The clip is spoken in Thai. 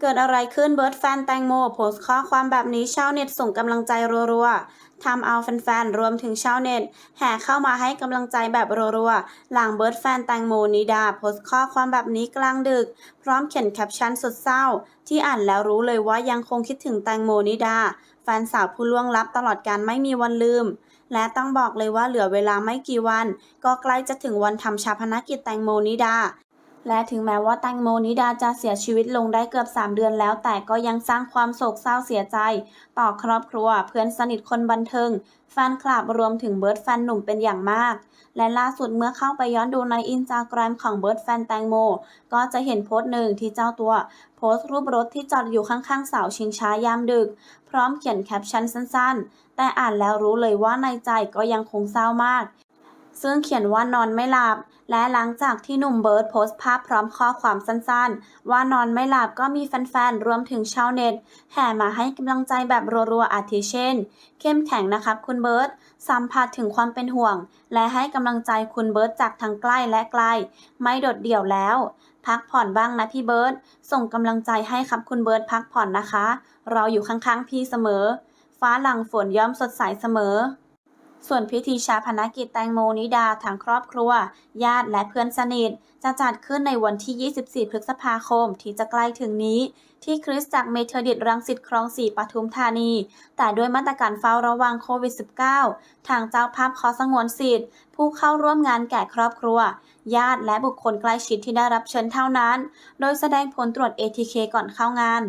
เกิดอะไรขึ้นเบิร์ดแฟนแตงโมโพสต์ข้อความแบบนี้ชาวเน็ตส่งกำลังใจรัวๆทำเอาแฟนๆรวมถึงชาวเน็ตแห่เข้ามาให้กำลังใจแบบรัวๆหลังเบิร์ดแฟนแตงโมนิดาโพสต์ข้อความแบบนี้กลางดึก พร้อมเขียนแคปชั่นสุดเศร้า ที่อ่านแล้วรู้เลยว่ายังคงคิดถึงแตงโมนิดา แฟนสาวผู้ล่วงลับตลอดการไม่มีวันลืม และต้องบอกเลยว่าเหลือเวลาไม่กี่วัน ก็ใกล้จะถึงวันทำชาพนกิจแตงโมนิดา และถึงแม้ว่าแตงโมนิดาจะเสียชีวิตลงได้เกือบ 3 เดือนแล้ว แต่ก็ยังสร้างความโศกเศร้าเสียใจ ต่อครอบครัว เพื่อนสนิทคนบันเทิง แฟนคลับรวมถึงเบิร์ดแฟนหนุ่มเป็นอย่างมาก และล่าสุดเมื่อเข้าไปย้อนดูในอินสตาแกรมของเบิร์ดแฟนแตงโม ก็จะเห็นโพสต์หนึ่งที่เจ้าตัว โพสต์รูปรถที่จอดอยู่ข้างๆเสาชิงช้ายามดึก พร้อมเขียนแคปชั่นสั้นๆ แต่อ่านแล้วรู้เลยว่าในใจก็ยังคงเศร้ามาก ซึ่งเขียนว่านอนไม่หลับ และหลังจากที่หนุ่มเบิร์ดโพสต์ภาพพร้อมข้อความสั้นๆ ว่านอนไม่หลับก็มีแฟนๆ รวมถึงชาวเน็ต แห่มาให้กำลังใจแบบรัวๆอาทิเช่น เข้มแข็งนะครับคุณเบิร์ตสัมผัสถึงความเป็นห่วง และให้กำลังใจคุณเบิร์ตจากทั้งใกล้และไกล ไม่โดดเดี่ยวแล้ว พักผ่อนบ้างนะพี่เบิร์ตส่งกำลังใจให้ครับคุณเบิร์ตพักผ่อนนะคะ เราอยู่ข้างๆพี่เสมอ ฟ้าหลังฝนย่อมสดใสเสมอ ส่วนพิธีชาพนกิจแตงโมนิดาทางครอบครัว ญาติและเพื่อนสนิท จะจัดขึ้นในวันที่ 24 พฤษภาคมที่จะใกล้ถึงนี้ ที่คริสตจักรเมเทอดิตรังสิตคลองสี่ปทุมธานี แต่ด้วยมาตรการเฝ้าระวังโควิด -19 ทางเจ้าภาพขอสงวนสิทธิ์ ผู้เข้าร่วมงานแก่ครอบครัว ญาติและบุคคลใกล้ชิดที่ได้รับเชิญเท่านั้น โดยแสดงผลตรวจ ATK ก่อนเข้างาน